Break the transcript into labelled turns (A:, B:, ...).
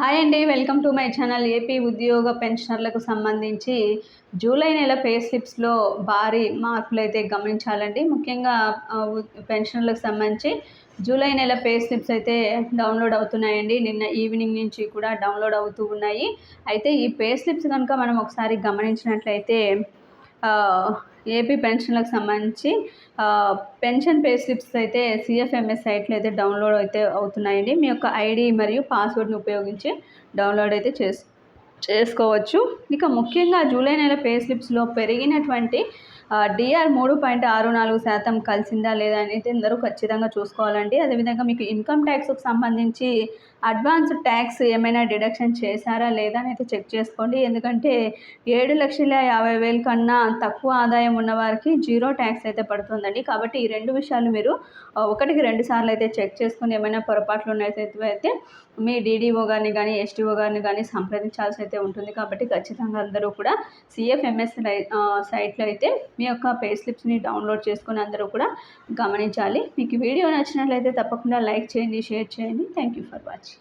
A: Hi అండి welcome to my channel AP ఉద్యోగ పెన్షనర్లకు సంబంధించి. జూలై నెల పే స్లిప్స్లో భారీ మార్పులు అయితే గమనించాలండి. ముఖ్యంగా పెన్షనర్లకు సంబంధించి జూలై నెల పే స్లిప్స్ అయితే డౌన్లోడ్ అవుతున్నాయండి. నిన్న ఈవినింగ్ నుంచి కూడా డౌన్లోడ్ అవుతూ ఉన్నాయి. అయితే ఈ పే స్లిప్స్ కనుక మనం ఒకసారి గమనించినట్లయితే ఏపీ పెన్షన్లకు సంబంధించి పెన్షన్ పే స్లిప్స్ అయితే సిఎఫ్ఎంఎస్ సైట్లో అయితే డౌన్లోడ్ అయితే అవుతున్నాయండి. మీ యొక్క ఐడి మరియు పాస్వర్డ్ని ఉపయోగించి డౌన్లోడ్ అయితే చేసు చేసుకోవచ్చు. ఇక ముఖ్యంగా జూలై నెల పే స్లిప్స్లో పెరిగినటువంటి డిఆర్ మూడు పాయింట్ ఆరు నాలుగు శాతం కలిసిందా లేదా అనేది అందరూ ఖచ్చితంగా చూసుకోవాలండి. అదేవిధంగా మీకు ఇన్కమ్ ట్యాక్స్కి సంబంధించి అడ్వాన్స్ ట్యాక్స్ ఏమైనా డిడక్షన్ చేశారా లేదా అని అయితే చెక్ చేసుకోండి. ఎందుకంటే ఏడు లక్షల యాభై వేల కన్నా తక్కువ ఆదాయం ఉన్నవారికి జీరో ట్యాక్స్ అయితే పడుతుందండి. కాబట్టి ఈ రెండు విషయాలు మీరు ఒకటికి రెండు సార్లు అయితే చెక్ చేసుకుని ఏమైనా పొరపాట్లు ఉన్నట్లయితే మీ డీడీఓ గారిని కానీ ఎస్టీఓ గారిని కానీ సంప్రదించాల్సి అయితే ఉంటుంది. కాబట్టి ఖచ్చితంగా అందరూ కూడా సిఎఫ్ఎంఎస్ సైట్లో అయితే మీ యొక్క పే స్లిప్స్ని డౌన్లోడ్ చేసుకుని అందరూ కూడా గమనించాలి. మీకు వీడియో నచ్చినట్లయితే తప్పకుండా లైక్ చేయండి షేర్ చేయండి. Thank you for watching